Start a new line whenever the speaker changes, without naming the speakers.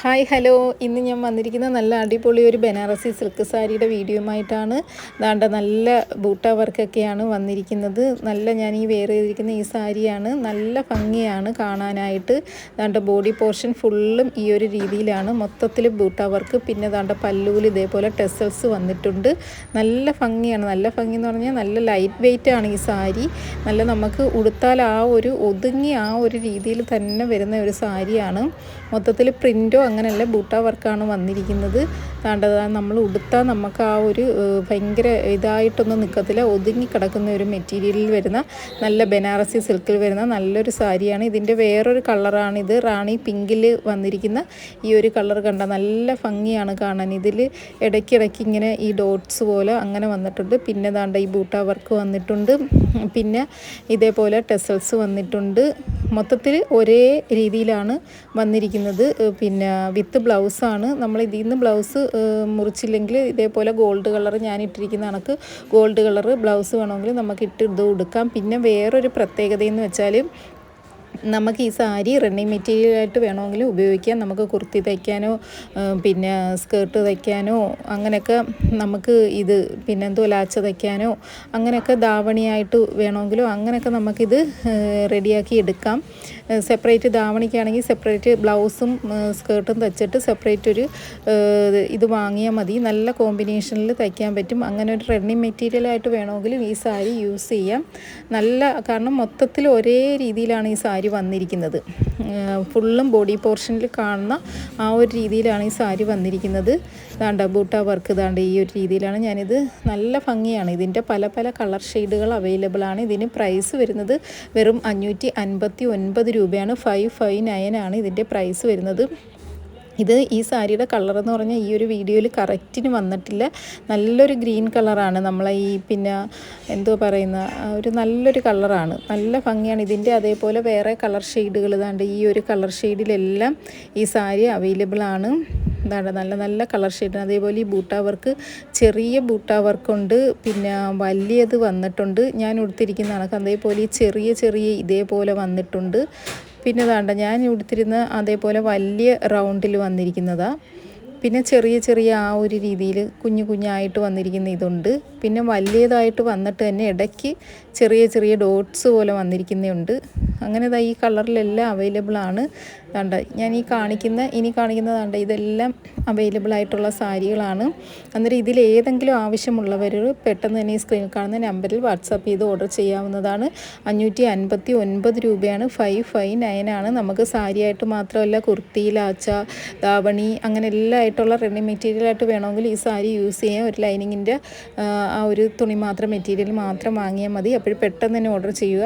Hi hello. ഇന്ന് ഞാൻ വന്നിരിക്കുന്ന നല്ല അടിപൊളി ഒരു ബനാറസി സിൽക്ക് സാരിയുടെ വീഡിയോയുമായിട്ടാണ് ദാണ്ട നല്ല ബൂട്ട വർക്കൊക്കെയാണ് വന്നിരിക്കുന്നത്. നല്ല ഞാൻ ഈ വെയർ ചെയ്തിരിക്കുന്ന ഈ സാരിയാണ്. നല്ല ഭംഗിയാണ് കാണാനായിട്ട്. ദാണ്ട ബോഡി പോർഷൻ ഫുള്ളും ഈ ഒരു രീതിയിലാണ്. മൊത്തത്തിൽ ബൂട്ട വർക്ക് പിന്നെ ദാണ്ട പല്ലൂൽ ഇതേപോലെ ടെസൽസ് വന്നിട്ടുണ്ട്. നല്ല ഭംഗിയാണ്. നല്ല ഭംഗി എന്ന് പറഞ്ഞാൽ നല്ല ലൈറ്റ് വെയിറ്റ് ആണ് ഈ സാരി. നല്ല നമുക്ക് ഉടുത്താൽ ആ ഒരു ഒതുങ്ങി ആ ഒരു രീതിയിൽ തന്നെ വരുന്ന ഒരു സാരിയാണ്. മൊത്തത്തിൽ പ്രിന്റോ അങ്ങനെയല്ല ബൂട്ട വർക്കാണ് വന്നിരിക്കുന്നത്. താണ്ടത് നമ്മൾ ഉടുത്താൽ നമുക്ക് ആ ഒരു ഭയങ്കര ഇതായിട്ടൊന്നും നിൽക്കത്തില്ല ഒതുങ്ങി കിടക്കുന്ന ഒരു മെറ്റീരിയലിൽ വരുന്ന നല്ല ബനാറസി സിൽക്കിൽ വരുന്ന നല്ലൊരു സാരിയാണ്. ഇതിന്റെ വേറൊരു കളറാണ് ഇത്. റാണി പിങ്കിൽ വന്നിരിക്കുന്ന ഈ ഒരു കളർ കണ്ട നല്ല ഭംഗിയാണ് കാണാൻ. ഇതിൽ ഇടയ്ക്കിടയ്ക്ക് ഇങ്ങനെ ഈ ഡോട്ട്സ് പോലെ അങ്ങനെ വന്നിട്ടുണ്ട്. പിന്നെ ദാണ്ട ഈ ബൂട്ട വർക്ക് വന്നിട്ടുണ്ട്. പിന്നെ ഇതേപോലെ ടെസൽസ് വന്നിട്ടുണ്ട്. മൊത്തത്തിൽ ഒരേ രീതിയിലാണ് വന്നിരിക്കുന്നത്. പിന്നെ വിത്ത് ബ്ലൗസാണ്. നമ്മൾ ഇതിൽ നിന്ന് ബ്ലൗസ് മുറിച്ചില്ലെങ്കിൽ ഇതേപോലെ ഗോൾഡ് കളർ ഞാൻ ഇട്ടിരിക്കുന്ന കണക്ക് ഗോൾഡ് കളർ ബ്ലൗസ് വേണമെങ്കിൽ നമുക്ക് ഇട്ട് ഇത് കൊടുക്കാം പിന്നെ വേറൊരു പ്രത്യേകതയെന്ന് വെച്ചാൽ നമുക്ക് ഈ സാരി റണ്ണിങ് മെറ്റീരിയലായിട്ട് വേണമെങ്കിൽ ഉപയോഗിക്കാം. നമുക്ക് കുർത്തി തയ്ക്കാനോ പിന്നെ സ്കേർട്ട് തയ്ക്കാനോ അങ്ങനെയൊക്കെ നമുക്ക് ഇത് പിന്നെ എന്തോ ലാച്ച തയ്ക്കാനോ അങ്ങനെയൊക്കെ ധാവണിയായിട്ട് വേണമെങ്കിലോ അങ്ങനെയൊക്കെ നമുക്കിത് റെഡിയാക്കി എടുക്കാം. സെപ്പറേറ്റ് ധാവണിക്കാണെങ്കിൽ സെപ്പറേറ്റ് ബ്ലൗസും സ്കേർട്ടും തയ്ച്ചിട്ട് സെപ്പറേറ്റ് ഒരു ഇത് വാങ്ങിയാൽ മതി. നല്ല കോമ്പിനേഷനിൽ തയ്ക്കാൻ പറ്റും. അങ്ങനെ ഒരു റണ്ണിങ് മെറ്റീരിയലായിട്ട് വേണമെങ്കിലും ഈ സാരി യൂസ് ചെയ്യാം. നല്ല കാരണം മൊത്തത്തിൽ ഒരേ രീതിയിലാണ് ഈ സാരി വന്നിരിക്കുന്നത്. ഫുള്ളും ബോഡി പോർഷനിൽ കാണുന്ന ആ ഒരു രീതിയിലാണ് ഈ സാരി വന്നിരിക്കുന്നത്. ദാണ്ട ബൂട്ട വർക്ക് ദാണ്ട ഈ ഒരു രീതിയിലാണ് ഞാനിത് നല്ല ഭംഗിയാണ്. ഇതിന്റെ പല പല കളർ ഷെയ്ഡുകൾ അവൈലബിൾ ആണ്. ഇതിന് പ്രൈസ് വരുന്നത് വെറും അഞ്ഞൂറ്റി അൻപത്തി ഒൻപത് രൂപയാണ്. ഫൈവ് ഫൈവ് നയൻ ആണ് ഇതിന്റെ പ്രൈസ് വരുന്നത്. ഇത് ഈ സാരിയുടെ കളർ എന്ന് പറഞ്ഞാൽ ഈ ഒരു വീഡിയോയിൽ കറക്റ്റിന് വന്നിട്ടില്ല. നല്ലൊരു ഗ്രീൻ കളറാണ് നമ്മളെ ഈ പിന്നെ എന്തോ പറയുന്ന ഒരു നല്ലൊരു കളറാണ് നല്ല ഭംഗിയാണ്. ഇതിന്റെ അതേപോലെ വേറെ കളർ ഷെയ്ഡുകൾ ഇതാണ്ട് ഈ ഒരു കളർ ഷെയ്ഡിലെല്ലാം ഈ സാരി അവൈലബിൾ ആണ്. ഇതാണ് നല്ല നല്ല കളർ ഷെയ്ഡ് അതേപോലെ ഈ ബൂട്ട വർക്ക് ചെറിയ ബൂട്ട വർക്കുണ്ട് പിന്നെ വലിയത് വന്നിട്ടുണ്ട്. ഞാൻ ഉടുത്തിരിക്കുന്ന കണക്ക് അതേപോലെ ഈ ചെറിയ ചെറിയ ഇതേപോലെ വന്നിട്ടുണ്ട്. പിന്നെ വേണ്ട ഞാൻ ഉടുത്തിരുന്ന അതേപോലെ വലിയ റൗണ്ടിൽ വന്നിരിക്കുന്നതാണ് പിന്നെ ചെറിയ ചെറിയ ആ ഒരു രീതിയിൽ കുഞ്ഞു കുഞ്ഞായിട്ട് വന്നിരിക്കുന്ന ഇതുണ്ട്. പിന്നെ വലിയതായിട്ട് വന്നിട്ട് തന്നെ ഇടയ്ക്ക് ചെറിയ ചെറിയ ഡോട്ട്സ് പോലെ വന്നിരിക്കുന്നുണ്ട് അങ്ങനെ ഇതാ ഈ കളറിലെല്ലാം അവൈലബിൾ ആണ്. കണ്ട ഞാൻ ഈ കാണിക്കുന്ന ഇനി കാണിക്കുന്നത് കണ്ട ഇതെല്ലാം അവൈലബിൾ ആയിട്ടുള്ള സാരികളാണ്. അന്നേരം ഇതിൽ ഏതെങ്കിലും ആവശ്യമുള്ളവർ പെട്ടെന്ന് തന്നെ ഈ സ്ക്രീനിൽ കാണുന്ന നമ്പറിൽ വാട്സാപ്പ് ചെയ്ത് ഓർഡർ ചെയ്യാവുന്നതാണ്. അഞ്ഞൂറ്റി അൻപത്തി ഒൻപത് രൂപയാണ്. ഫൈവ് ഫൈവ് നയൻ ആണ്. നമുക്ക് സാരിയായിട്ട് മാത്രമല്ല കുർത്തി ലാച്ച ദാവണി അങ്ങനെ എല്ലാം ആയിട്ടുള്ള റെഡി മെറ്റീരിയലായിട്ട് വേണമെങ്കിൽ ഈ സാരി യൂസ് ചെയ്യാം. ഒരു ലൈനിങ്ങിന്റെ ആ ഒരു തുണി മാത്രം മെറ്റീരിയൽ മാത്രം വാങ്ങിയാൽ മതി. അപ്പോൾ പെട്ടെന്ന് തന്നെ ഓർഡർ ചെയ്യുക.